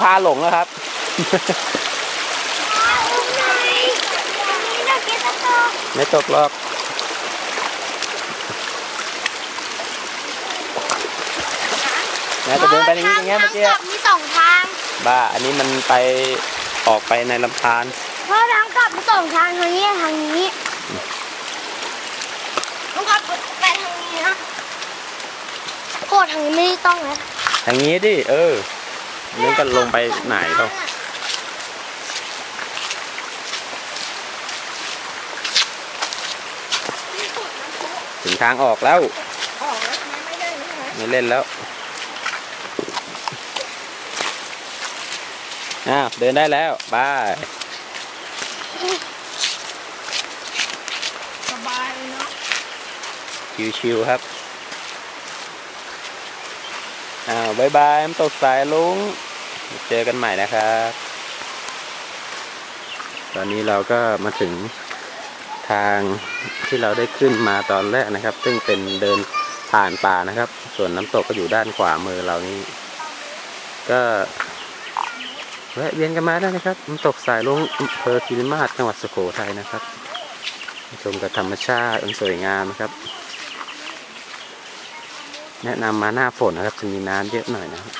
พาหลงแล้วครับอุ้มหน่อยนี่เรากินตะโตกไม่ตกหรอกแม่จะเดินไปอย่างนี้อย่างเงี้ยเมื่อกี้ทางกลับมีสองทาง บ้า อันนี้มันไปออกไปในลำธารเพราะทางกลับมีสองทางทางนี้ทางนี้ต้องกลับไปทางนี้นะโกดทางนี้ไม่ต้องนะทางนี้ดิ เออ นึกกันลงไปไหนเขาถึงทางออกแล้ว ไม่เล่นแล้ว อ้าว เดินได้แล้วบายสบายเลยเนาะชิวๆครับ อ้าวบายบายน้ำตกสายลุง เจอกันใหม่นะครับ ตอนนี้เราก็มาถึงทางที่เราได้ขึ้นมาตอนแรกนะครับ ซึ่งเป็นเดินผ่านป่านะครับ ส่วนน้ำตกก็อยู่ด้านขวามือเรานี่ก็แวะเวียนกันมาได้นะครับน้ำตกสายลุงอำเภอคิริมาศจังหวัดสุโขทัยนะครับ ชมกับธรรมชาติอันสวยงามนะครับ แนะนำมาหน้าฝนนะครับจะมีน้ำเยอะหน่อยนะครับ